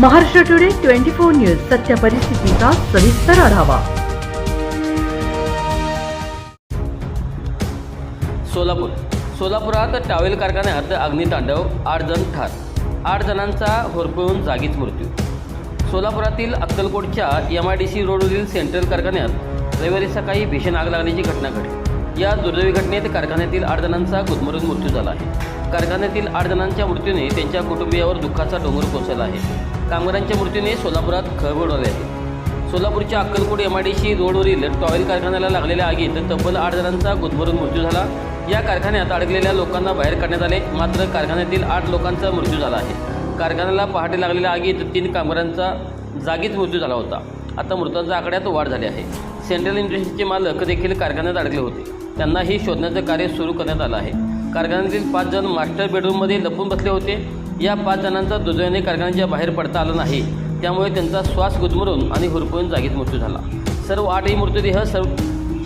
Maharashtra today twenty four news सत्य परिस्थितीचा सविस्तर आढावा. सोलापूर. सोलापुरात टावेल कारखान्यात अग्नितांडव आठ जण ठार. आठ जणांचा होरपळून जागीच मृत्यू. सोलापुरातील अक्कलकोटच्या एम आय डी सी रोडवरील सेंट्रल कारखान्यात रविवारी सकाळी भीषण आग लागण्याची घटना घडली. या दुर्दैवी घटनेत कारखान्यातील आठ जणांचा गुदमरून मृत्यू झाला आहे. कारखान्यातील आठ जणांच्या मृत्यूने त्यांच्या कुटुंबियावर दुःखाचा डोंगर कोसळला आहे. कामगारांच्या मृत्यूने सोलापुरात खळबळ उडाली आहे सोलापूरच्या Akkalkot M I D C रोडवरील टॉयल कारखान्याला लागलेल्या आगीत तब्बल आठ जणांचा गुदमरून मृत्यू झाला. या कारखान्यात अडकलेल्या लोकांना बाहेर काढण्यात आले. मात्र कारखान्यातील आठ लोकांचा मृत्यू झाला आहे. कारखान्याला पहाटे लागलेल्या आगीत तीन कामगारांचा जागीच मृत्यू झाला होता. आता मृतांच्या आकड्यात वाढ झाली आहे. सेंट्रल इंडस्ट्रीजचे मालक देखील कारखान्यात अडकले होते. त्यांनाही शोधण्याचं कार्य सुरू करण्यात आलं आहे. कारखान्यातील पाच जण मास्टर बेडरूममध्ये लपून बसले होते. या पाच जणांचा दुर्दैवाने कारखान्याच्या बाहेर पडता आला नाही. त्यामुळे त्यांचा श्वास गुदमरून आणि हुरपळून जागीत मृत्यू झाला. सर्व आठही मृतदेह सर्व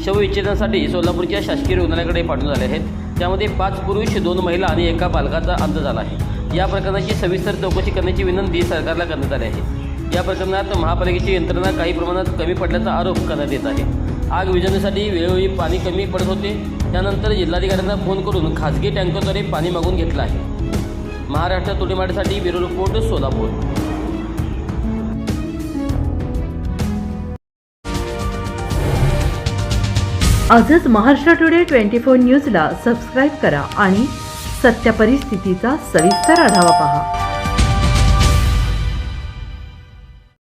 शवविच्छेदनासाठी सोलापूरच्या शासकीय रुग्णालयाकडे पाठवून झाले आहेत. त्यामध्ये पाच पुरुष दोन महिला आणि एका बालकाचा अंत झाला आहे. या प्रकरणाची सविस्तर चौकशी करण्याची विनंती सरकारला करण्यात आली आहे. या प्रकरणात महापालिकेची यंत्रणा काही प्रमाणात कमी पडल्याचा आरोप करण्यात येत आहे. आग विजवण्यासाठी वेळोवेळी पाणी कमी पडत होते. त्यानंतर जिल्हाधिकाऱ्यांना फोन करून खाजगी टँकरद्वारे पाणी मागून घेतलं आहे. महाराष्ट्र तुटीमाटीसाठी ब्युरो रिपोर्ट सोलापूर. आजच महाराष्ट्र टुडे ट्वेंटी फोर न्यूजला सबस्क्राईब करा आणि सत्य परिस्थितीचा सविस्तर आढावा पहा.